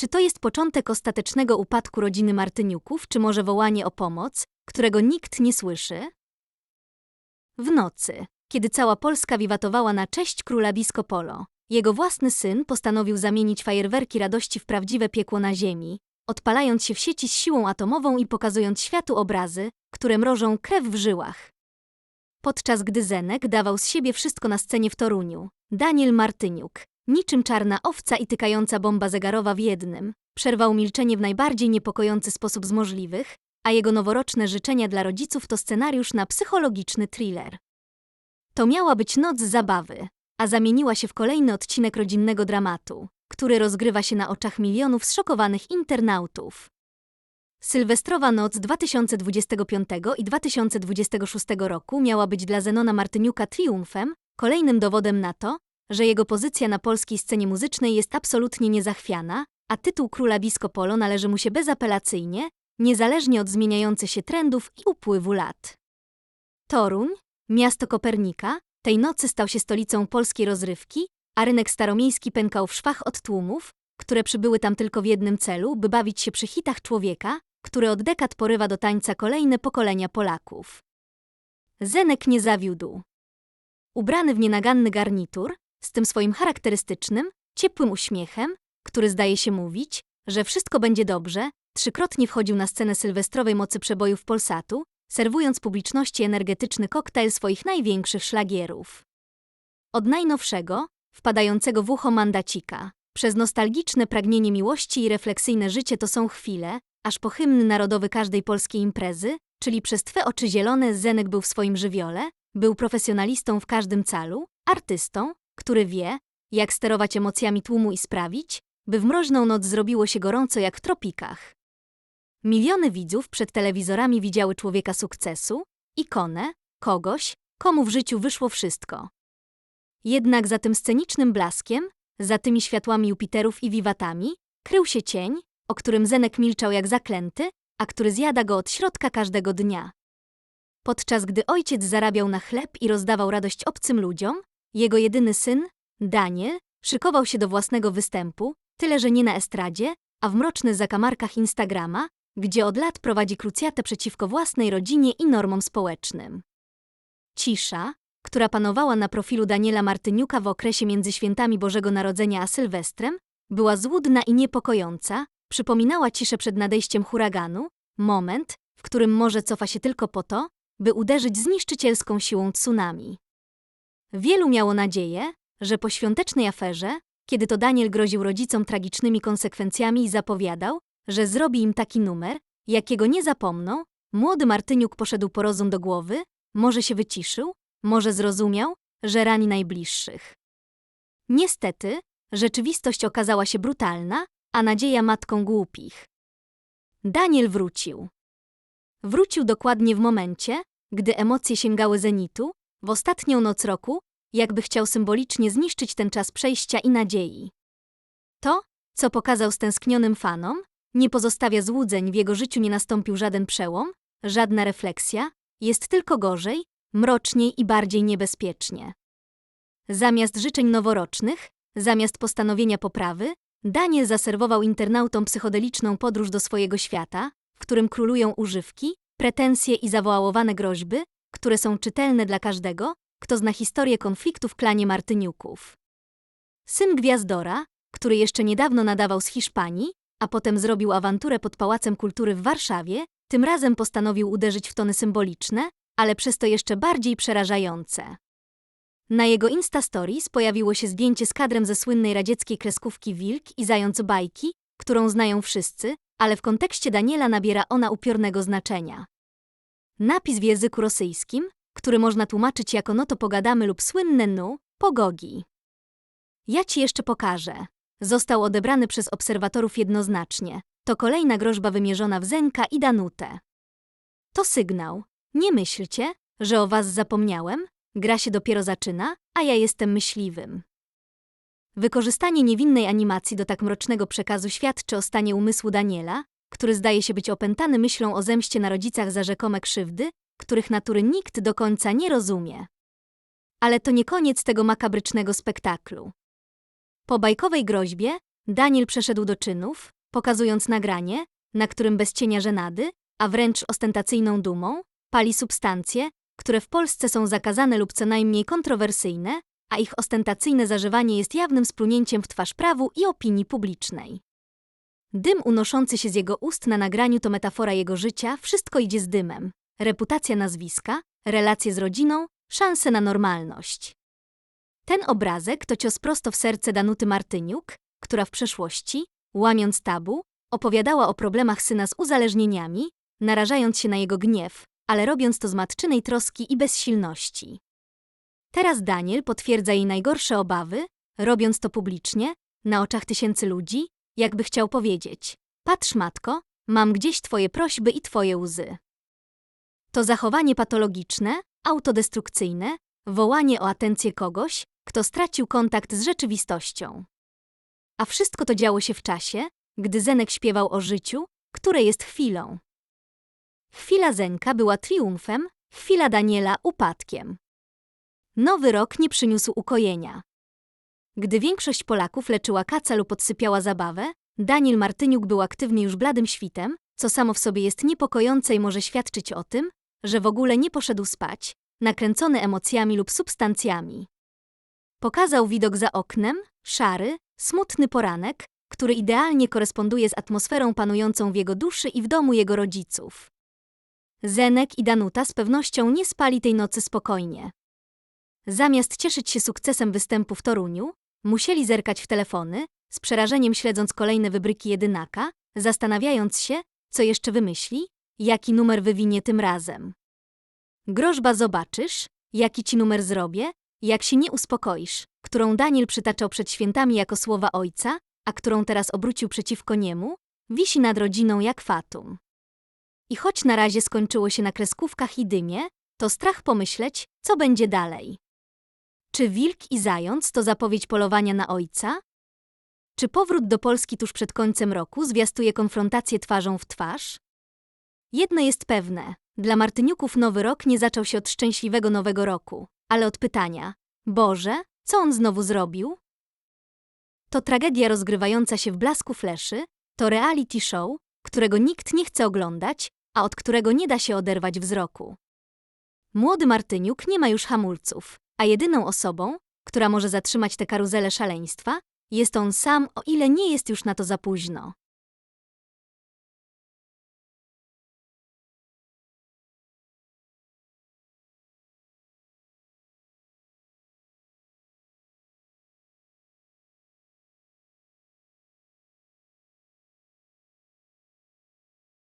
Czy to jest początek ostatecznego upadku rodziny Martyniuków, czy może wołanie o pomoc, którego nikt nie słyszy? W nocy, kiedy cała Polska wiwatowała na cześć króla Disco Polo, jego własny syn postanowił zamienić fajerwerki radości w prawdziwe piekło na ziemi, odpalając się w sieci z siłą atomową i pokazując światu obrazy, które mrożą krew w żyłach. Podczas gdy Zenek dawał z siebie wszystko na scenie w Toruniu, Daniel Martyniuk, niczym czarna owca i tykająca bomba zegarowa w jednym, przerwał milczenie w najbardziej niepokojący sposób z możliwych, a jego noworoczne życzenia dla rodziców to scenariusz na psychologiczny thriller. To miała być noc zabawy, a zamieniła się w kolejny odcinek rodzinnego dramatu, który rozgrywa się na oczach milionów zszokowanych internautów. Sylwestrowa noc 2025 i 2026 roku miała być dla Zenona Martyniuka triumfem, kolejnym dowodem na to, że jego pozycja na polskiej scenie muzycznej jest absolutnie niezachwiana, a tytuł króla disco polo należy mu się bezapelacyjnie, niezależnie od zmieniających się trendów i upływu lat. Toruń, miasto Kopernika, tej nocy stał się stolicą polskiej rozrywki, a rynek staromiejski pękał w szwach od tłumów, które przybyły tam tylko w jednym celu, by bawić się przy hitach człowieka, który od dekad porywa do tańca kolejne pokolenia Polaków. Zenek nie zawiódł. Ubrany w nienaganny garnitur, z tym swoim charakterystycznym, ciepłym uśmiechem, który zdaje się mówić, że wszystko będzie dobrze, trzykrotnie wchodził na scenę sylwestrowej mocy przebojów Polsatu, serwując publiczności energetyczny koktajl swoich największych szlagierów. Od najnowszego, wpadającego w ucho mandacika, przez nostalgiczne pragnienie miłości i refleksyjne życie to są chwile, aż po hymn narodowy każdej polskiej imprezy, czyli przez Twe oczy zielone Zenek był w swoim żywiole, był profesjonalistą w każdym calu, artystą, który wie, jak sterować emocjami tłumu i sprawić, by w mroźną noc zrobiło się gorąco jak w tropikach. Miliony widzów przed telewizorami widziały człowieka sukcesu, ikonę, kogoś, komu w życiu wyszło wszystko. Jednak za tym scenicznym blaskiem, za tymi światłami Jupiterów i wiwatami, krył się cień, o którym Zenek milczał jak zaklęty, a który zjada go od środka każdego dnia. Podczas gdy ojciec zarabiał na chleb i rozdawał radość obcym ludziom, jego jedyny syn, Daniel, szykował się do własnego występu, tyle że nie na estradzie, a w mrocznych zakamarkach Instagrama, gdzie od lat prowadzi krucjatę przeciwko własnej rodzinie i normom społecznym. Cisza, która panowała na profilu Daniela Martyniuka w okresie między świętami Bożego Narodzenia a Sylwestrem, była złudna i niepokojąca, przypominała ciszę przed nadejściem huraganu, moment, w którym morze cofa się tylko po to, by uderzyć zniszczycielską siłą tsunami. Wielu miało nadzieję, że po świątecznej aferze, kiedy to Daniel groził rodzicom tragicznymi konsekwencjami i zapowiadał, że zrobi im taki numer, jakiego nie zapomną, młody Martyniuk poszedł po rozum do głowy, może się wyciszył, może zrozumiał, że rani najbliższych. Niestety, rzeczywistość okazała się brutalna, a nadzieja matką głupich. Daniel wrócił. Wrócił dokładnie w momencie, gdy emocje sięgały zenitu, w ostatnią noc roku, jakby chciał symbolicznie zniszczyć ten czas przejścia i nadziei. To, co pokazał stęsknionym fanom, nie pozostawia złudzeń, w jego życiu nie nastąpił żaden przełom, żadna refleksja, jest tylko gorzej, mroczniej i bardziej niebezpiecznie. Zamiast życzeń noworocznych, zamiast postanowienia poprawy, Daniel zaserwował internautom psychodeliczną podróż do swojego świata, w którym królują używki, pretensje i zawołałowane groźby, które są czytelne dla każdego, kto zna historię konfliktu w klanie Martyniuków. Syn Gwiazdora, który jeszcze niedawno nadawał z Hiszpanii, a potem zrobił awanturę pod Pałacem Kultury w Warszawie, tym razem postanowił uderzyć w tony symboliczne, ale przez to jeszcze bardziej przerażające. Na jego Insta Stories pojawiło się zdjęcie z kadrem ze słynnej radzieckiej kreskówki Wilk i Zając Bajki, którą znają wszyscy, ale w kontekście Daniela nabiera ona upiornego znaczenia. Napis w języku rosyjskim, który można tłumaczyć jako no to pogadamy lub słynne nu, pogogi. Ja ci jeszcze pokażę. Został odebrany przez obserwatorów jednoznacznie. To kolejna groźba wymierzona w Zenka i Danutę. To sygnał. Nie myślcie, że o was zapomniałem, gra się dopiero zaczyna, a ja jestem myśliwym. Wykorzystanie niewinnej animacji do tak mrocznego przekazu świadczy o stanie umysłu Daniela, który zdaje się być opętany myślą o zemście na rodzicach za rzekome krzywdy, których natury nikt do końca nie rozumie. Ale to nie koniec tego makabrycznego spektaklu. Po bajkowej groźbie Daniel przeszedł do czynów, pokazując nagranie, na którym bez cienia żenady, a wręcz ostentacyjną dumą, pali substancje, które w Polsce są zakazane lub co najmniej kontrowersyjne, a ich ostentacyjne zażywanie jest jawnym splunięciem w twarz prawu i opinii publicznej. Dym unoszący się z jego ust na nagraniu to metafora jego życia, wszystko idzie z dymem. Reputacja nazwiska, relacje z rodziną, szanse na normalność. Ten obrazek to cios prosto w serce Danuty Martyniuk, która w przeszłości, łamiąc tabu, opowiadała o problemach syna z uzależnieniami, narażając się na jego gniew, ale robiąc to z matczynej troski i bezsilności. Teraz Daniel potwierdza jej najgorsze obawy, robiąc to publicznie, na oczach tysięcy ludzi, jakby chciał powiedzieć: Patrz, matko, mam gdzieś twoje prośby i twoje łzy. To zachowanie patologiczne, autodestrukcyjne, wołanie o atencję kogoś, kto stracił kontakt z rzeczywistością. A wszystko to działo się w czasie, gdy Zenek śpiewał o życiu, które jest chwilą. Chwila Zenka była triumfem, chwila Daniela upadkiem. Nowy rok nie przyniósł ukojenia. Gdy większość Polaków leczyła kaca lub podsypiała zabawę, Daniel Martyniuk był aktywnie już bladym świtem, co samo w sobie jest niepokojące i może świadczyć o tym, że w ogóle nie poszedł spać, nakręcony emocjami lub substancjami. Pokazał widok za oknem, szary, smutny poranek, który idealnie koresponduje z atmosferą panującą w jego duszy i w domu jego rodziców. Zenek i Danuta z pewnością nie spali tej nocy spokojnie. Zamiast cieszyć się sukcesem występu w Toruniu, musieli zerkać w telefony, z przerażeniem śledząc kolejne wybryki jedynaka, zastanawiając się, co jeszcze wymyśli, jaki numer wywinie tym razem. Grożba zobaczysz, jaki ci numer zrobię, jak się nie uspokoisz, którą Daniel przytaczał przed świętami jako słowa ojca, a którą teraz obrócił przeciwko niemu, wisi nad rodziną jak fatum. I choć na razie skończyło się na kreskówkach i dymie, to strach pomyśleć, co będzie dalej. Czy wilk i zając to zapowiedź polowania na ojca? Czy powrót do Polski tuż przed końcem roku zwiastuje konfrontację twarzą w twarz? Jedno jest pewne, dla Martyniuków nowy rok nie zaczął się od szczęśliwego nowego roku, ale od pytania: Boże, co on znowu zrobił? To tragedia rozgrywająca się w blasku fleszy, to reality show, którego nikt nie chce oglądać, a od którego nie da się oderwać wzroku. Młody Martyniuk nie ma już hamulców, a jedyną osobą, która może zatrzymać tę karuzelę szaleństwa, jest on sam, o ile nie jest już na to za późno.